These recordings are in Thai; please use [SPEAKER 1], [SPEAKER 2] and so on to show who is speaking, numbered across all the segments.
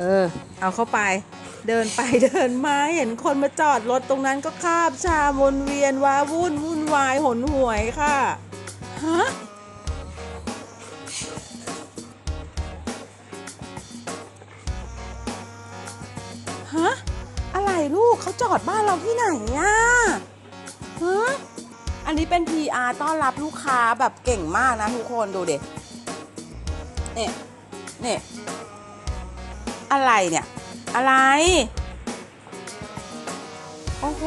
[SPEAKER 1] เออ เอาเข้าไป เดินไปเดินมาเห็นคนมาจอดรถตรงนั้นก็คาบชาวนเวียนว้าวุ่นวุ่นวายหนหวยค่ะ ฮะฮะอะไรลูกเขาจอดบ้านเราที่ไหนอะฮะอันนี้เป็น PR ต้อนรับลูกค้าแบบเก่งมากนะทุกคนดูเด็เนี่ยเนี่ย อะไรเนี่ย อะไร โอ้โห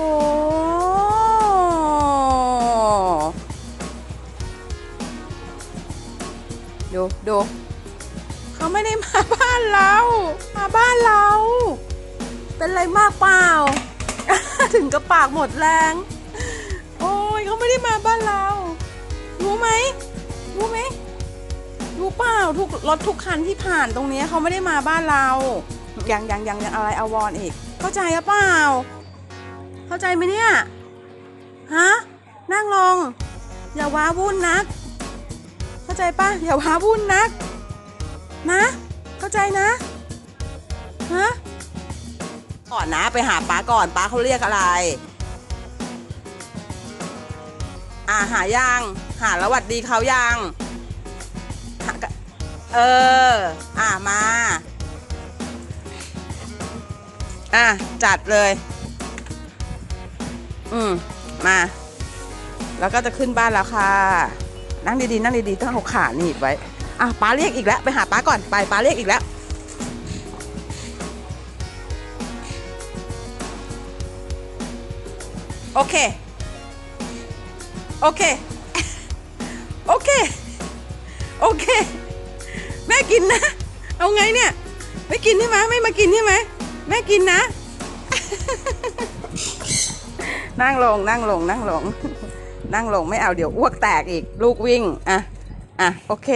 [SPEAKER 1] ดูดูเขาไม่ได้มาบ้านเรา มาบ้านเรา เป็นไรมากเปล่า ถึงกระปากหมดแรง โอ้ยเขาไม่ได้มาบ้านเรา รู้ไหมรู้ไหม รู้เปล่าทุกรถทุกคันที่ผ่านตรงนี้เขาไม่ได้มาบ้านเรา อยังอยังอยังยังอะไรอวรอีก เข้าใจหรือเปล่า เข้าใจไหมเนี่ย ฮะ นั่งลง อย่าว้าวุ่นนัก เข้าใจปะอย่าว้าวุ่นนัก นะ เข้าใจนะ ฮะ ก่อนนะไปหาป้าก่อนป้าเขาเรียกอะไร อ่าหายัง หาแล้วหวัดดีเขายัง เออ อ่ามา อะ จัดเลย อืม มา แล้วก็จะขึ้นบ้านแล้วค่ะ นั่งดีๆ นั่งดีๆ ต้องเอาขาหนีบไว้ อะป้าเรียกอีกแล้ว ไปหาป้าก่อน ไปป้าเรียกอีกแล้ว โอเค โอเค โอเค โอเค ม่กินนะ เอาไงเนี่ย ไม่กินใช่ไหมไม่มากินใช่ไหมแม่กินนะ นั่งลงนั่งลงนั่งลง นั่งลงไม่เอาเดี๋ยวอ้วกแตกอีก ลูกวิ่งอะอะโอเค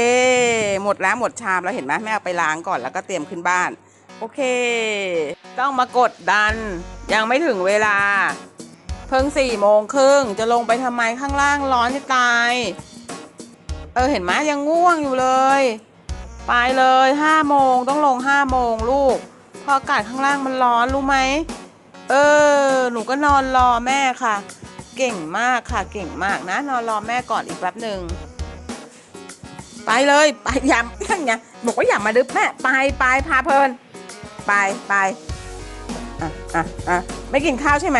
[SPEAKER 1] หมดแล้วหมดชามแล้วเห็นไหมแม่เอาไปล้างก่อนแล้วก็เตรียมขึ้นบ้าน โอเค ต้องมากดดัน ยังไม่ถึงเวลา เพิ่งสี่โมงครึ่งจะลงไปทำไมข้างล่างร้อนที่ตาย เออเห็นไหมยังง่วงอยู่เลย ไปเลยห้าโมงต้องลงห้าโมงลูกเพราะอากาศข้างล่างมันร้อนรู้ไหมเออ หนูก็นอนรอแม่ค่ะ เก่งมากค่ะ เก่งมากนะ นอนรอแม่ก่อนอีกแป๊บหนึ่งไปเลยไปอย่านั่นไงบอกว่าอย่ามาดึบแม่ไปไปพาเพลินไปไปอะอะอะไม่กินข้าวใช่ไหม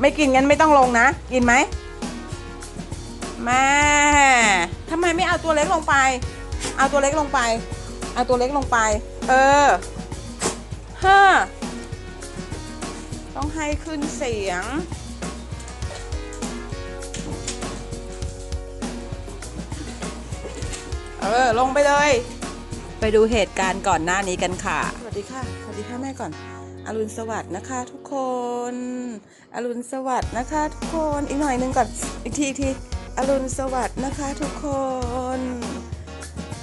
[SPEAKER 1] ไม่กินงั้นไม่ต้องลงนะ กินไหมแม่ทำไมไม่เอาตัวเล็กลงไป เอาตัวเล็กลงไป เอาตัวเล็กลงไป เออฮ่าต้องให้ขึ้นเสียง เออ ลงไปเลย ไปดูเหตุการณ์ก่อนหน้านี้กันค่ะ สวัสดีค่ะ สวัสดีค่ะแม่ก่อนอรุณสวัสดิ์นะคะ ทุกคน อรุณสวัสดิ์นะคะ ทุกคน อีกหน่อยนึงก่อน อีกทีอีกที อรุณสวัสดิ์นะคะ ทุกคน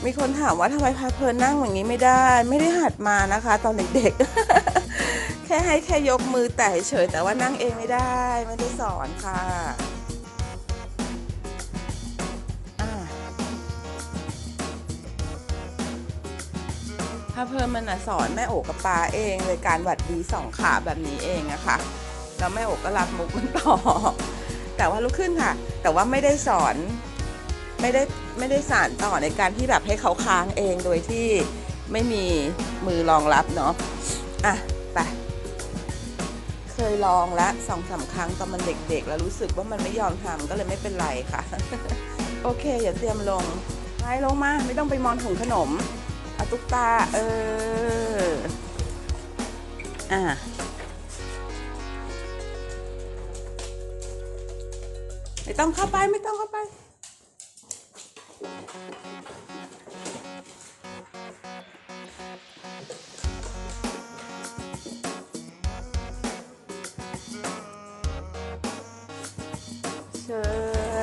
[SPEAKER 1] มีคนถามว่าทำไมพาเพลินนั่งอย่างนี้ไม่ได้ ไม่ได้หัดมานะคะ ตอนเด็กๆ แค่ให้แค่ยกมือแต่เฉยแต่ว่านั่งเองไม่ได้ ไม่ได้สอนค่ะพาเพลินมันสอนแม่โอกับปาเองเลยการหวัดดีสองขาแบบนี้เองอะค่ะแล้วแม่โอกก็รับมุกมันต่อ แต่ว่าลุกขึ้นค่ะ แต่ว่าไม่ได้สอน ไม่ได้ไม่ได้สานต่อในการที่แบบให้เขาค้างเองโดยที่ไม่มีมือรองรับเนาะอะไปเคยลองแล้วสองสามครั้งตอนมันเด็กๆ แล้วรู้สึกว่ามันไม่ยอมทำก็เลยไม่เป็นไรค่ะ โอเคอย่าเตรียมลงไปลงมาไม่ต้องไปมองถุงขนมเอาตุ๊กตา เอออะไม่ต้องเข้าไปไม่ต้องเข้าไป เชิ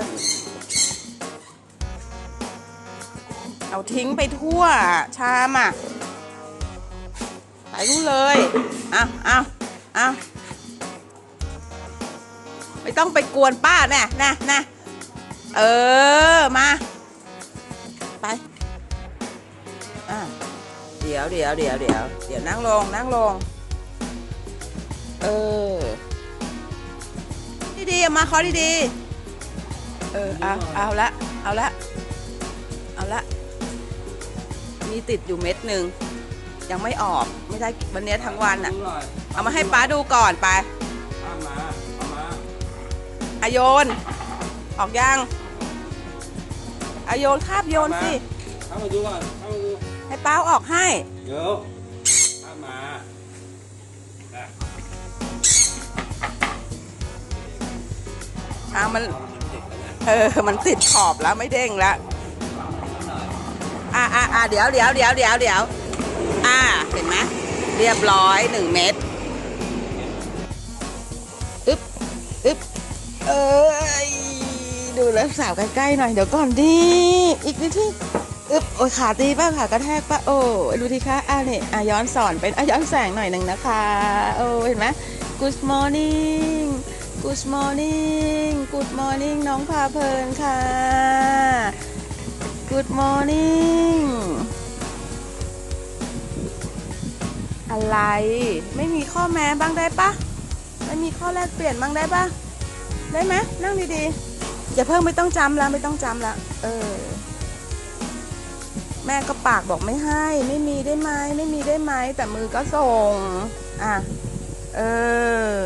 [SPEAKER 1] ญเอาทิ้งไปทั่วชามอะไปนู่นเลยเอาเอาเอาไม่ต้องไปกวนป้าแน่นะนะเออ มา ไป อะเดี๋ยวดี๋ยวเดี๋ยวเดี๋ยวเดี๋ยวเดี๋ยวนั่งลงนั่งลง เออ ดีๆเอามาขอดีๆเออเอาเอาละเอาละเอาละมีติดอยู่เม็ดหนึ่งยังไม่ออกไม่ได้วันเนี้ยทั้งวันอะ
[SPEAKER 2] ดูหน่อย
[SPEAKER 1] เอามาให้ป้าดูก่อนไป
[SPEAKER 2] ข้ามมาเอามา
[SPEAKER 1] อะโยนออกยัง อะโยนคาบโยนสิ
[SPEAKER 2] เข้ามาดูก่อนเข้ามาดู
[SPEAKER 1] ให้ป้าเอาออกให้
[SPEAKER 2] เดี๋ยวข้ามมาอะ
[SPEAKER 1] อ่ามัน
[SPEAKER 2] เอามันติดกันนะ
[SPEAKER 1] เออ มันติดขอบแล้วไม่เด้งแล้วอ่าอ่าอ่าเดี๋ยวเดี๋ยวเดี๋ยวเดี๋ยวเดี๋ยวอ่า เห็นไหมเรียบร้อยหนึ่งเม็ดอึ๊บอึ๊บเอ้ย ดูแล้วสาวใกล้ๆหน่อยเดี๋ยวก่อนดิอีกนิดที่อึ๊บโอ้ยขาตีป่ะขากระแทกป่ะโอ้ดูทีคะอ่านี่อะย้อนสอนเป็นอะย้อนแสงหน่อยหนึ่งนะคะ โอ้เห็นไหม Good morning Good morning Good morning น้องพาเพลินค่ะ Good morning อะไร ไม่มีข้อแม้บ้างได้ปะไม่มีข้อแลกเปลี่ยนบ้างได้ปะได้ไหมนั่งดีๆ อย่าเพิ่งไม่ต้องจำแล้วไม่ต้องจำละเออ แม่ก็ปากบอกไม่ให้ ไม่มีได้ไหมไม่มีได้ไหมแต่มือก็ส่ง อะ เออ